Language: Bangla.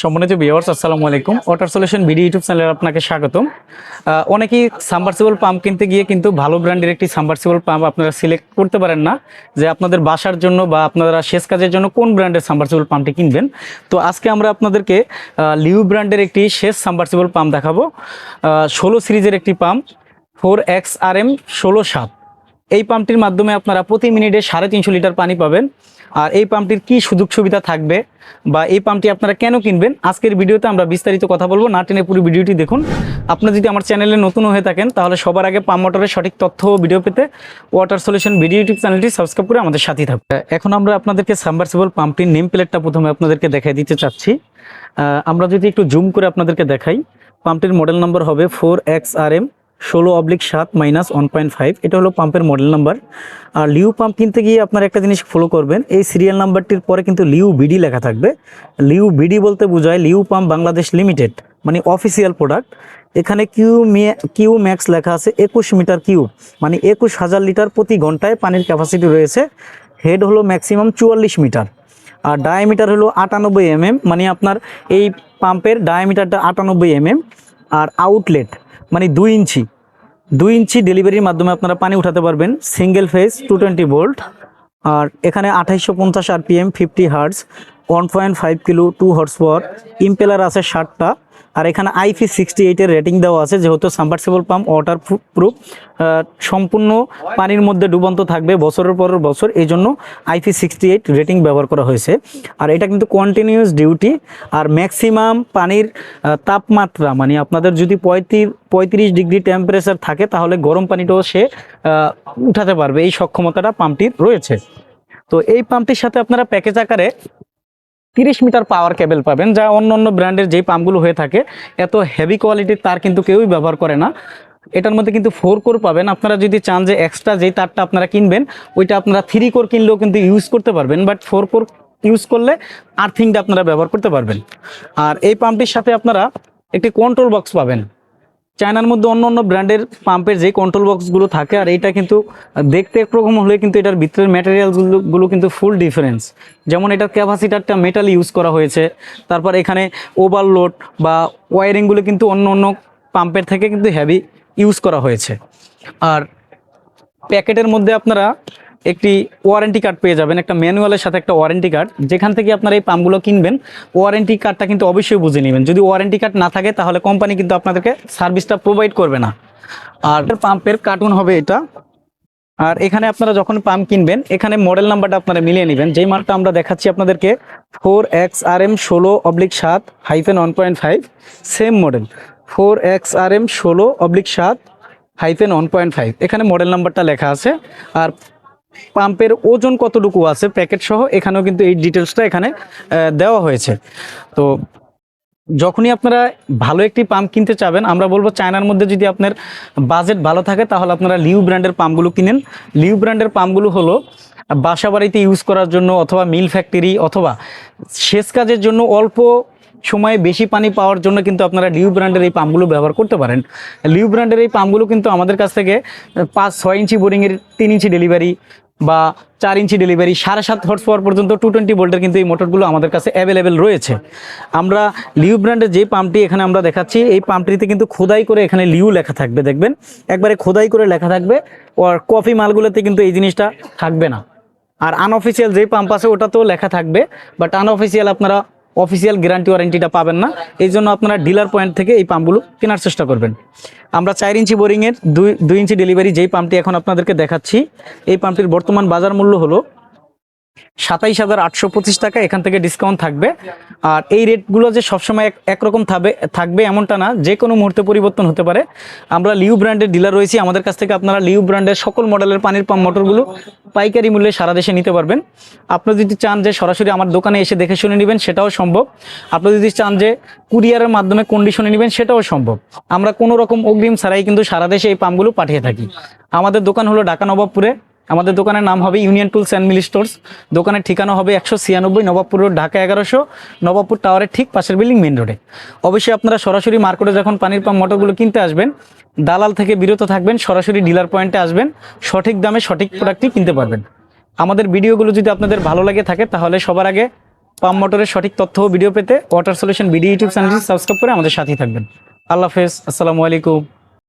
সম্মানিত ভিউয়ার্স আসসালামু আলাইকুম। ওয়াটার সলিউশন ভিডিও ইউটিউব চ্যানেলে আপনাকে স্বাগতম। অনেকেই সাবমার্সিবল পাম্প কিনতে গিয়ে কিন্তু ভালো ব্র্যান্ডের একটি সাবমার্সিবল পাম্প আপনারা সিলেক্ট করতে পারেন না, যে আপনাদের বাসার জন্য বা আপনারা শেষ কাজের জন্য কোন ব্র্যান্ডের সাবমার্সিবল পাম্পটি কিনবেন। তো আজকে আমরা আপনাদেরকে লিউ ব্র্যান্ডের একটি শেষ সাবমার্সিবল পাম্প দেখাবো। ষোলো সিরিজের একটি pump four X R M ষোলো সাত। এই পাম্পটির মাধ্যমে আপনারা প্রতি মিনিটে সাড়ে তিনশো লিটার পানি পাবেন। আর এই পাম্পটির কি সুযোগ সুবিধা থাকবে বা এই পাম্পটি আপনারা কেন কিনবেন, আজকের ভিডিওতে আমরা বিস্তারিত কথা বলব। না টেনে পুরো ভিডিওটি দেখুন। আপনারা যদি আমার চ্যানেলে নতুন হয়ে থাকেন, তাহলে সবার আগে পাম্প মোটরের সঠিক তথ্য ভিডিও পেতে ওয়াটার সলিউশন ভিডিও ইউটিউব চ্যানেলটি সাবস্ক্রাইব করে আমাদের সাথেই থাকবে এখন আমরা আপনাদেরকে সাবমার্সিবল পাম্পটির নেম প্লেটটা প্রথমে আপনাদেরকে দেখাই দিতে চাচ্ছি। আমরা যদি একটু জুম করে আপনাদেরকে দেখাই পাম্পটির মডেল নম্বর হবে ফোর এক্স আর এম ষোলো অবলিক সাত মাইনাস ওয়ান পয়েন্ট ফাইভ এটা হলো পাম্পের মডেল নাম্বার আর লিউ পাম্প কিনতে গিয়ে আপনার একটা জিনিস ফলো করবেন, এই সিরিয়াল নাম্বারটির পরে কিন্তু লিউ বিডি লেখা থাকবে। লিউ বিডি বলতে বোঝায় লিউ পাম্প বাংলাদেশ লিমিটেড মানে অফিসিয়াল প্রোডাক্ট এখানে কিউ মে কিউ ম্যাক্স লেখা আছে একুশ মিটার কিউ মানে একুশ হাজার লিটার প্রতি ঘন্টায় পানির ক্যাপাসিটি রয়েছে। হেড হলো ম্যাক্সিমাম চুয়াল্লিশ মিটার আর ডায়ামিটার হলো আটানব্বই এমএম মানে আপনার এই পাম্পের ডায়ামিটারটা আটানব্বই এমএম আর আউটলেট মানে দুই ইঞ্চি। দুই ইঞ্চি ডেলিভারির মাধ্যমে আপনারা পানি উঠাতে পারবেন। Single phase two twenty volt আর এখানে আঠাইশশো পঞ্চাশ R P M fifty hertz one point five kilo two horse power impeller আছে ষাটটা, আর এখানে আইপি সিক্সটি এইটের রেটিং দেওয়া আছে, যেহেতু সাবমার্সিবল পাম্প ওয়াটার প্রুফ সম্পূর্ণ পানির মধ্যে ডুবন্ত থাকবে বছরের পর বছর এই জন্য আইপি সিক্সটি এইট রেটিং ব্যবহার করা হয়েছে। আর এটা কিন্তু কন্টিনিউয়াস ডিউটি আর ম্যাক্সিমাম পানির তাপমাত্রা মানে আপনাদের যদি পঁয়ত্রিশ পঁয়ত্রিশ ডিগ্রি টেম্পারেচার থাকে, তাহলে গরম পানিটাও সে উঠাতে পারবে, এই সক্ষমতাটা পাম্পটির রয়েছে। তো এই পাম্পটির সাথে আপনারা প্যাকেজ আকারে তিরিশ মিটার পাওয়ার কেবেল পাবেন, যা অন্য অন্য ব্র্যান্ডের যেই পাম্পগুলো হয়ে থাকে, এত হেভি কোয়ালিটির তার কিন্তু কেউই ব্যবহার করে না। এটার মধ্যে কিন্তু ফোর কোর পাবেন। আপনারা যদি চান যে এক্সট্রা যেই তারটা আপনারা কিনবেন, ওইটা আপনারা থ্রি কোর কিনলেও কিন্তু ইউজ করতে পারবেন বাট ফোর কোর ইউজ করলে আর্থিংটা আপনারা ব্যবহার করতে পারবেন। আর এই পাম্পটির সাথে আপনারা একটি কন্ট্রোল বক্স পাবেন। চায়নার মধ্যে অন্য অন্য ব্র্যান্ডের পাম্পের যে কন্ট্রোল বক্সগুলো থাকে আর এটা কিন্তু দেখতে একরকম হলে কিন্তু এটার ভিতরের ম্যাটেরিয়ালগুলো কিন্তু ফুল ডিফারেন্স যেমন এটার ক্যাপাসিটারটা মেটাল ইউজ করা হয়েছে, তারপর এখানে ওভারলোড বা ওয়ারিংগুলো কিন্তু অন্য অন্য পাম্পের থেকে কিন্তু হেভি ইউজ করা হয়েছে। আর প্যাকেটের মধ্যে আপনারা একটি ওয়ারেন্টি কার্ড পেয়ে যাবেন, একটা ম্যানুয়ালের সাথে একটা ওয়ারেন্টি কার্ড যেখান থেকে আপনারা এই পাম্পগুলো কিনবেন ওয়ারেন্টি কার্ডটা কিন্তু অবশ্যই বুঝে নেবেন। যদি ওয়ারেন্টি কার্ড না থাকে, তাহলে কোম্পানি কিন্তু আপনাদেরকে সার্ভিসটা প্রোভাইড করবে না। আর পাম্পের কার্টুন হবে এটা। আর এখানে আপনারা যখন পাম্প কিনবেন, এখানে মডেল নাম্বারটা আপনারা মিলিয়ে নেবেন। যেই মালটা আমরা দেখাচ্ছি আপনাদেরকে ফোর এক্স আর এম ষোলো অবলিক সাত hyphen one point five same model four X R M ষোলো অবলিক সাত হাইফেন ওয়ান পয়েন্ট ফাইভ এখানে মডেল নাম্বারটা লেখা আছে। আর পাম্পের ওজন কতটুকু আছে প্যাকেট সহ? এখানেও কিন্তু এই ডিটেলসটা এখানে দেওয়া হয়েছে। তো যখনই আপনারা ভালো একটি পাম্প কিনতে চাবেন, আমরা বলব চায়নার মধ্যে যদি আপনার বাজেট ভালো থাকে, তাহলে আপনারা লিউ ব্র্যান্ডের পাম্পগুলো কিনেন। লিউ ব্র্যান্ডের পাম্পগুলো হলো বাসা বাড়িতে ইউজ করার জন্য অথবা মিল ফ্যাক্টরি অথবা সেচ কাজের জন্য অল্প সময়ে বেশি পানি পাওয়ার জন্য কিন্তু আপনারা লিউ ব্র্যান্ডের এই পাম্পগুলো ব্যবহার করতে পারেন। লিউ ব্র্যান্ডের এই পাম্পগুলো কিন্তু আমাদের কাছ থেকে পাঁচ, ছয় ইঞ্চি বোরিংয়ের তিন ইঞ্চি ডেলিভারি বা চার ইঞ্চি ডেলিভারি সাড়ে সাত হর্স পাওয়ার পর্যন্ত টু টোয়েন্টি ভোল্টের কিন্তু এই মোটরগুলো আমাদের কাছে অ্যাভেলেবেল রয়েছে। আমরা লিউ ব্র্যান্ডের যে পাম্পটি এখানে আমরা দেখাচ্ছি, এই পাম্পটিতে কিন্তু খোদাই করে এখানে লিউ লেখা থাকবে, দেখবেন? একবারে খোদাই করে লেখা থাকবে, আর কফি মালগুলোতে কিন্তু এই জিনিসটা থাকবে না। আর আনঅফিসিয়াল যে পাম্প আছে ওটাতেও লেখা থাকবে বাট আনঅফিসিয়াল আপনারা অফিসিয়াল গ্যারান্টি ওয়ারেন্টিটা পাবেন না। এই জন্য আপনারা ডিলার পয়েন্ট থেকে এই পাম্পগুলো কেনার চেষ্টা করবেন। আমরা চার ইঞ্চি বোরিংয়ের দুই দুই ইঞ্চি ডেলিভারি যেই পাম্পটি এখন আপনাদেরকে দেখাচ্ছি, এই পাম্পটির বর্তমান বাজার মূল্য হলো সাতাইশ হাজার আটশো পঁচিশ টাকা এখান থেকে ডিসকাউন্ট থাকবে। আর এই রেটগুলো যে সবসময় এক- একরকম থাকবে থাকবে এমনটা না, যে কোনো মুহূর্তে পরিবর্তন হতে পারে। আমরা লিউ ব্র্যান্ডের ডিলার রয়েছি, আমাদের কাছ থেকে আপনারা লিউ ব্র্যান্ডের সকল মডেলের পানির পাম্প মোটরগুলো পাইকারি মূল্যে সারা দেশে নিতে পারবেন। আপনি যদি চান যে সরাসরি আমার দোকানে এসে দেখে শুনে নেবেন, সেটাও সম্ভব। আপনি যদি চান যে কুরিয়ারের মাধ্যমে কন্ডিশনে নেবেন, সেটাও সম্ভব। আমরা কোনো রকম অগ্রিম ছাড়াই কিন্তু সারা দেশে এই পাম্পগুলো পাঠিয়ে থাকি। আমাদের দোকান হলো ঢাকা নবাবপুরে। আমাদের দোকানের নাম হবে Union Tools and Mill Stores দোকানের ঠিকানা হবে একশো ছিয়ানব্বই নবাবপুর রোড ঢাকা এগারোশো, নবাবপুর টাওয়ারের ঠিক পাশের বিল্ডিং মেন রোডে। অবশ্যই আপনারা সরাসরি মার্কেটে যখন পানির পাম্প মোটরগুলো কিনতে আসবেন, দালাল থেকে বিরত থাকবেন, সরাসরি ডিলার পয়েন্টে আসবেন, সঠিক দামে সঠিক প্রোডাক্টটি কিনতে পারবেন। আমাদের ভিডিওগুলো যদি আপনাদের ভালো লাগে থাকে, তাহলে সবার আগে পাম্প মোটরের সঠিক তথ্য ভিডিও পেতে ওয়াটার সলিউশন বিডি ইউটিউব চ্যানেলটি সাবস্ক্রাইব করে আমাদের সাথেই থাকবেন। আল্লাহ হাফেজ, আসসালামু আলাইকুম।